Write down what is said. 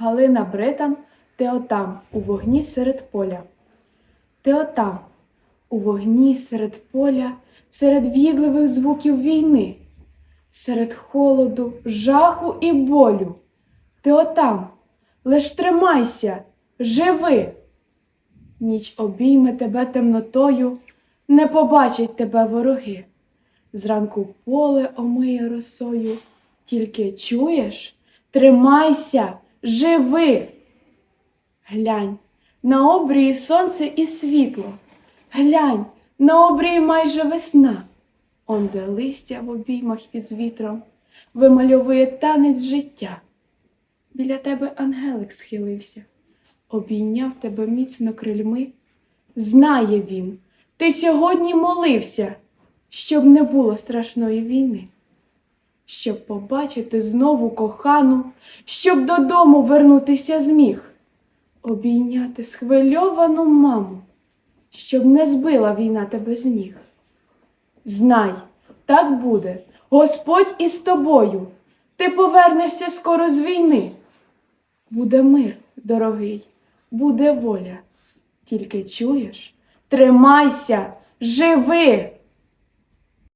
Галина Британ, ти отам, у вогні серед поля. Ти отам, у вогні серед поля, серед в'їдливих звуків війни, серед холоду, жаху і болю. Ти отам, лиш тримайся, живи. Ніч обійме тебе темнотою, не побачать тебе вороги. Зранку поле омиє росою, тільки чуєш, тримайся, живи. Глянь, на обрії сонце і світло. Глянь, на обрії майже весна. Онде листя в обіймах із вітром вимальовує танець життя. Біля тебе ангелик схилився, обійняв тебе міцно крильми. Знає він, ти сьогодні молився, щоб не було страшної війни, щоб побачити знову кохану, щоб додому вернутися зміг, обійняти схвильовану маму, щоб не збила війна тебе з ніг. Знай, так буде, Господь із тобою, ти повернешся скоро з війни. Буде мир, дорогий, буде воля. Тільки чуєш, тримайся, живи!